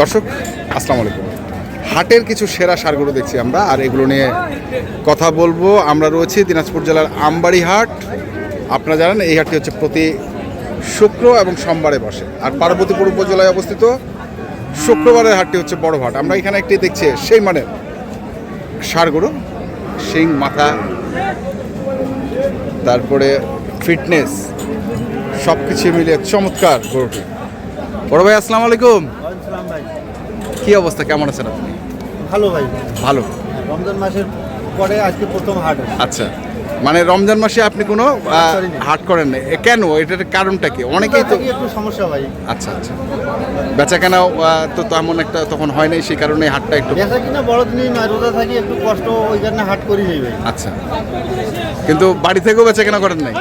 দর্শক, আসসালামু আলাইকুম। হাটের কিছু সেরা সারগুলো দেখছি আমরা, আর এগুলো নিয়ে কথা বলব। আমরা রয়েছি দিনাজপুর জেলার আমবাড়ি হাট আপনারা জানেন, এই হাটটি হচ্ছে প্রতি শুক্র এবং সোমবারে বসে। আর পার্বতীপুর উপজেলায় অবস্থিত শুক্রবারের হাটটি হচ্ছে বড় হাট। আমরা এখানে একটি দেখছি, সেই মানের সারগুলো। শিং, মাথা, তারপরে ফিটনেস সব কিছু মিলিয়ে চমৎকার গরুটি। বড় ভাই, আসসালামু আলাইকুম। কি অবস্থা? কেমন আছেন আপনি? ভালো ভাই। ভালো। রমজান মাসের পরে আজকে প্রথম হাট আচ্ছা। মানে রমজান মাসে আপনি কোনো হাট করেন না কেন? এটার কারণটা কি? অনেকেই তো একটু সমস্যা ভাই। আচ্ছা আচ্ছা। বেচা আহ, তো তেমন একটা তখন হয় নাই সেই কারণে হাটটা একটু বেচা কিনা বড় দিনই নয় রোজা থাকি একটু কষ্ট ওই কারণে হাট করি যাই ভাই। আচ্ছা। কিন্তু বাড়ি থেকেও বেচা কেনা করেন নাই?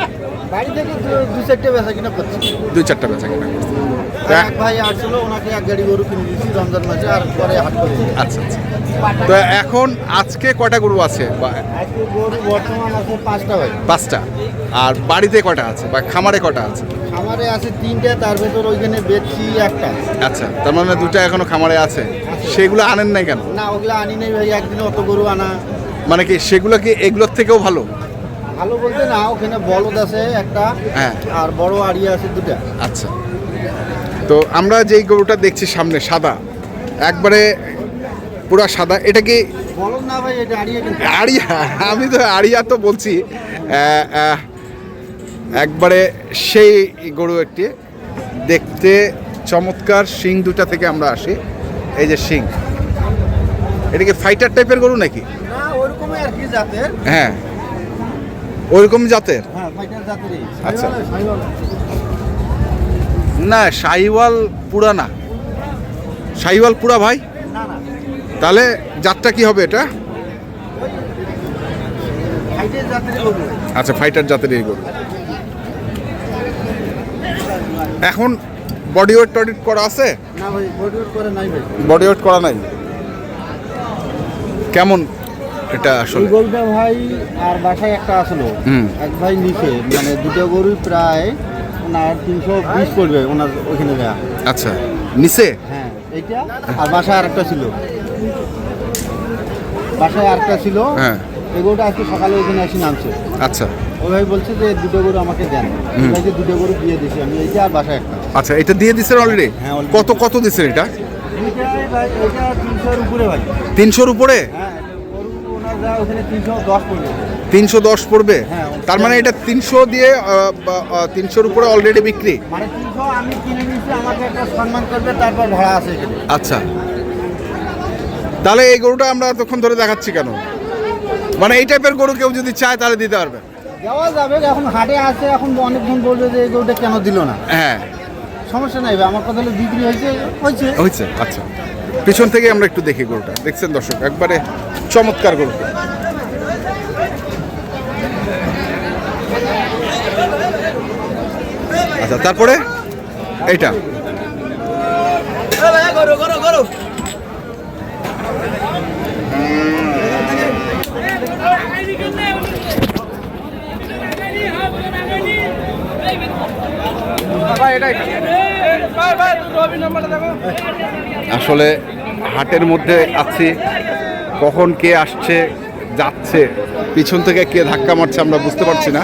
বাড়ি থেকে দু- দু চারটে বেচা কিনা করছি। দুই চারটা বেচা কেনা করছেন। তো এক ভাই আসছিল ওনাকে এক গাড়ি গরু কিনে দিয়েছি রমজান মাসে আর পরে হাট করি আচ্ছা আচ্ছা। তো এখন আজকে কয়টা গরু আছে? বা আজকে গরু বর্তমান আছে পাঁচটা ভাই। পাঁচটা। আর বাড়িতে কয়টা আছে? বা খামারে কয়টা আছে? খামারে আছে তিনটে তার ভেতর ওইখানে বেচছি একটা। আচ্ছা তার মানে দুটা এখনও খামারে আছে। সেগুলো আনেন নাই কেন? না ওগুলো আনি নাই ভাই একদিনে অত গরু আনা। মানে কি সেগুলো কি এগুলোর থেকেও ভালো? ভালো বলতে না ওখানে বলদ আছে একটা হ্যাঁ। আর বড় আড়িয়া আছে দুটা আচ্ছা। তো আমরা যেই গরুটা দেখছি সামনে সাদা একবারে পুরা সাদা এটা কি আড়িয়া আমি তো আড়িয়া তো বলছি। একবারে সেই গরু একটি। দেখতে চমৎকার শিং দুটা থেকে আমরা আসি। এই যে শিং। এটা কি ফাইটার টাইপের গরু নাকি? হ্যাঁ। ওইরকম জাতের? হ্যাঁ আচ্ছা। সাইওয়াল, সাইওয়াল। না শাহিওয়াল পুরা না। শাহিওয়াল পুরা ভাই? তাহলে জাতটা কি হবে এটা? গরু আচ্ছা ফাইটার জাতের এই গরু। এখন বডি ওয়েট টডিট করা আছে? বডি ওয়েট করা নাই কেমন এটা আসলে? গরুটা ভাই আর বাসায় একটা আসলো। এক ভাই নিচে মানে দুটো গরুই প্রায় ওনার তিনশো বিশ পড়বে ওনার ওইখানে দেয়া আচ্ছা নিচে? হ্যাঁ এইটা আর বাসায় আরেকটা ছিল। বাসায় আরেকটা ছিল। হ্যাঁ। এই গরুটা আজকে সকালে ওখানে এসে নামছে। আচ্ছা। ওই ভাই বলছে যে দুটো গরু আমাকে দেন। হুম। ভাইকে দুটো গরু দিয়ে দিছি আমি এইটা আর বাসায় একটা। আচ্ছা এটা দিয়ে দিচ্ছেন অলরেডি হ্যাঁ, কত কত দিচ্ছেন এটা? ভাই তিনশোর উপরে ভাই। তিনশোর উপরে? হ্যাঁ ওনার যা ওখানে তিনশো দশ পড়বে। তিনশো দশ পড়বে? হ্যাঁ। তার মানে এটা তিনশো দিয়ে তিনশোর উপরে অলরেডি বিক্রি? মানে তিনশো আমি কিনে নিয়েছি আমাকে একটা সম্মান করবে তারপর ভাড়া আছে আচ্ছা। তাহলে এই গরুটা আমরা এতক্ষণ ধরে দেখাচ্ছি কেন? মানে এই টাইপের গরু কেউ যদি চায় তাহলে দিতে পারবে। দেওয়া যাবে এখন হাটে আছে এখন অনেকজন বলবে যে এই গরুটা কেন দিল না। হ্যাঁ। সমস্যা নাই আমার কথা হলো বিক্রি হয়েছে হয়েছে। হয়েছে আচ্ছা। পিছন থেকে আমরা একটু দেখি গরুটা। দেখছেন দর্শক? একবারে চমৎকার গরু আচ্ছা তারপরে এইটা। আসলে হাটের মধ্যে আছি, কখন কে আসছে, যাচ্ছে, পিছন থেকে কে ধাক্কা মারছে আমরা বুঝতে পারছি না।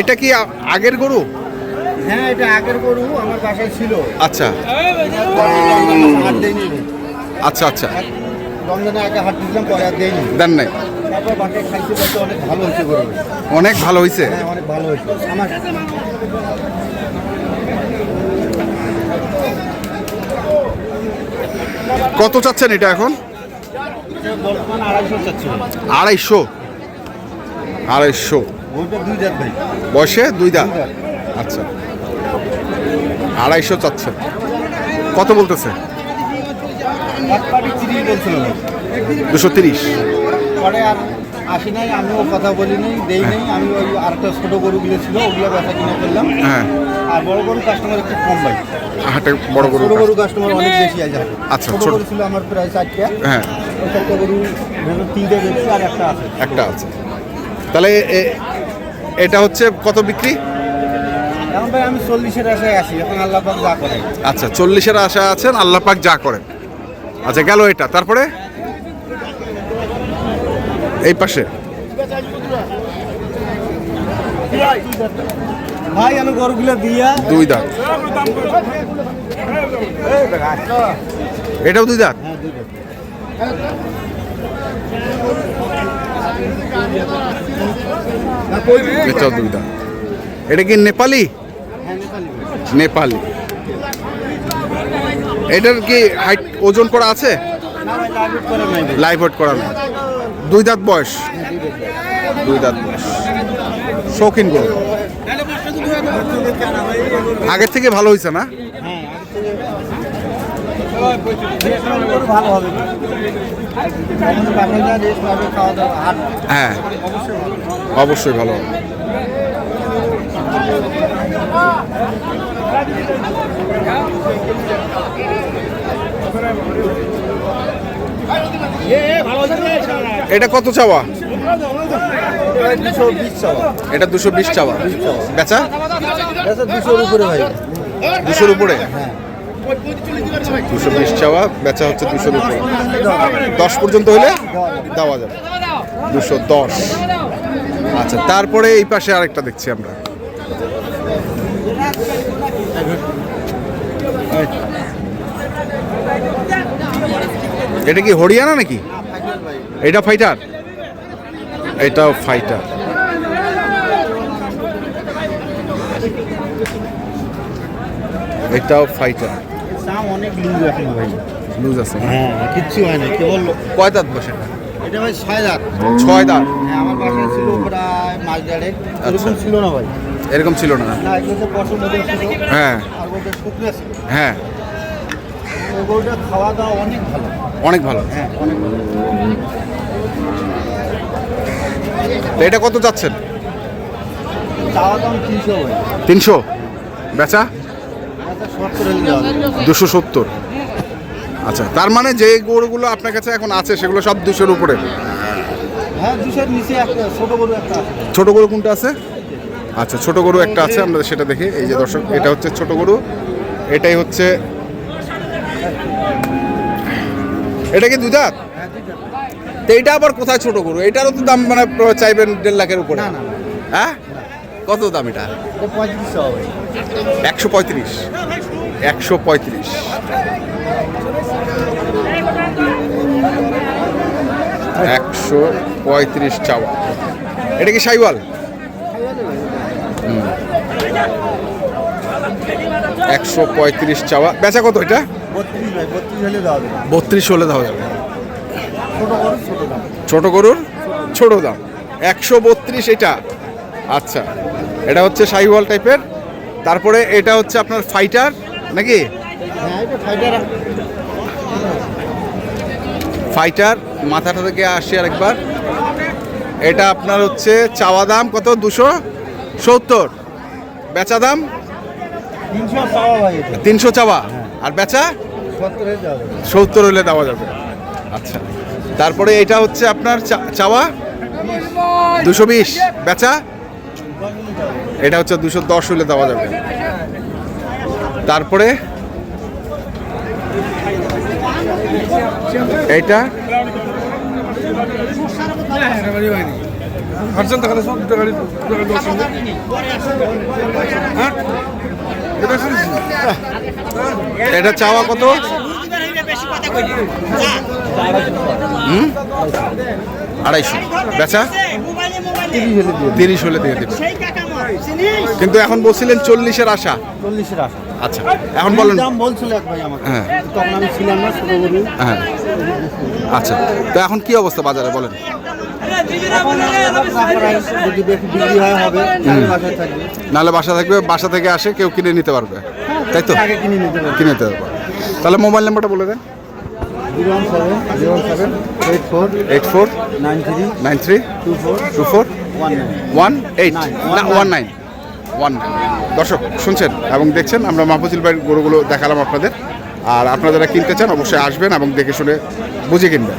এটা কি আগের গরু? হ্যাঁ এটা আগের গরু আমার বাসায় ছিল। আচ্ছা। হাট দেয়নি আচ্ছা আচ্ছা। রমজানে আগে হাট দিয়েছিলাম পরে আর দেয়নি। দেন নাই। তারপর বাসায় খাইতে পারতে অনেক ভালো হয়েছে গরু। অনেক ভালো হয়েছে হ্যাঁ অনেক ভালো হয়েছে। আমার কত চাচ্ছেন এটা এখন? আড়াইশো আড়াইশো? বয়সে দুই দা দুই দাঁত। আচ্ছা। আড়াইশো চাচ্ছেন কত বলতেছে? দুশো তিরিশ। পরে আর আসি নাই আমিও কথা বলি নাই দেই নাই আমি ওই আরেকটা ছোটো গরুগুলো ছিল ওগুলো বেচা কিনে করলাম। হ্যাঁ। আর বড় গরু কাস্টমার একটু কম ভাই। হাটে বড় গরু ছোটো গরু কাস্টমার অনেক বেশি আছে আচ্ছা, ছোটো গরু ছিল আমার প্রায় চারটা। হ্যাঁ। ওই চারটা গরু তিনটে বেশি আর একটা আছে। একটা আছে। তাহলে এটা হচ্ছে কত বিক্রি? এখন ভাই আমি চল্লিশের আশায় আছি এখন আল্লাহ পাক যা করে। আচ্ছা চল্লিশের আশা আছেন আল্লাহ পাক যা করেন। আচ্ছা গেল এটা তারপরে? এই পাশে। ভাই আমি গরুগুলো দিয়া দুই দাঁত। এটাও দুই দাঁত। এটাও দুই দাঁত। এটা কি নেপালি? নেপালি। এটার কি হাইট ওজন করা আছে? লাইভ ওয়েট করা নেই দুই দাঁত বয়স। দুই দাঁত বয়স। শৌখিন গরু আগের থেকে ভালো হয়েছে না? হ্যাঁ অবশ্যই ভালো হবে। এটা কত চাওয়া? দুশো বিশ চাওয়া। এটা দুশো বিশ চাওয়া। বেচা? দুশোর উপরে ভাই। দুশোর উপরে? দুশো বিশ চাওয়া বেচা হচ্ছে দুশোর উপরে। দশ পর্যন্ত হলে দেওয়া যাবে। দুশো দশ। আচ্ছা তারপরে এই পাশে আরেকটা দেখছি আমরা। এটা কি হরিয়ানা নাকি? এটা ফাইটার? এটাও ফাইটার। এটাও ফাইটার। অনেক লুজ এখন ভাই? লুজ আছে হ্যাঁ কিচ্ছু হয় না কেবল কয় দাঁত বসে? এটা? এটা ভাই ছয় দাঁত। ছয় দাঁত? হ্যাঁ আমার বাসায় ছিল প্রায় মাস দেড়েক। এরকম ছিল না ভাই। এরকম ছিল না? না হ্যাঁ। হ্যাঁ। ওগুলোটা খাওয়া দাওয়া অনেক ভালো। অনেক ভালো। হ্যাঁ অনেক ভালো। এটা কত যাচ্ছেন? তিনশো বেচা। দুশো সত্তর। আচ্ছা তার মানে যে গরুগুলো আপনার কাছে এখন আছে সেগুলো সব দুশোর উপরে? হ্যাঁ ছোট গরু কোনটা আছে? আচ্ছা ছোট গরু একটা আছে আমরা সেটা দেখি। এই যে দর্শক এটা হচ্ছে ছোট গরু। এটাই হচ্ছে এটা কি দুইটা তো এইটা আবার কোথায় ছোট গরু? এটারও তো দাম মানে চাইবেন দেড় লাখের উপরে। হ্যাঁ? কত দাম এটা? এটা একশো পঁয়ত্রিশ। একশো পঁয়ত্রিশ। একশো পঁয়ত্রিশ চাওয়া। এটা কি সাইওয়াল? একশো পঁয়ত্রিশ চাওয়া। বেচা কত এটা? বত্রিশ হলে দেওয়া যাবে। ছোটো গরুর ছোট দাম। একশো বত্রিশ এটা। আচ্ছা এটা হচ্ছে সাইওয়াল টাইপের। তারপরে এটা হচ্ছে আপনার ফাইটার নাকি? হ্যাঁ ফাইটার। ফাইটার মাথাটা থেকে আসি আরেকবার। এটা আপনার হচ্ছে চাওয়া দাম কত? দুশো সত্তর। বেচা দাম? তিনশো চাওয়া আর বেচা? সত্তর হলে দেওয়া যাবে। সত্তর হলে দেওয়া যাবে। আচ্ছা। তারপরে এটা হচ্ছে আপনার চা- চাওয়া? দুশো বিশ। বেচা? এটা হচ্ছে দুশো দশ হলে দেওয়া যাবে। তারপরে? এটা এইটা এটা চাওয়া কত? হুম? আড়াইশো। বেচা? তিরিশ হলে দিয়ে দেবে। কিন্তু এখন বলছিলেন চল্লিশের আশা। চল্লিশের আশা। আচ্ছা এখন বলেন। দাম বলছিল এক ভাই আমাকে। হ্যাঁ। তখন আমি ছিলাম না ছোটো হ্যাঁ। আচ্ছা তো এখন কি অবস্থা বাজারে বলেন? নাহলে বাসা থাকবে বাসা থেকে আসে কেউ কিনে নিতে পারবে। তাই তো? কিনে নিতে পারবে। তাহলে মোবাইল নাম্বারটা বলে দেন। দর্শক শুনছেন এবং দেখছেন আমরা মাহফুজুল ভাইয়ের গরুগুলো দেখালাম আপনাদের। আর আপনারা যারা কিনতে চান অবশ্যই আসবেন এবং দেখে শুনে বুঝে কিনবেন।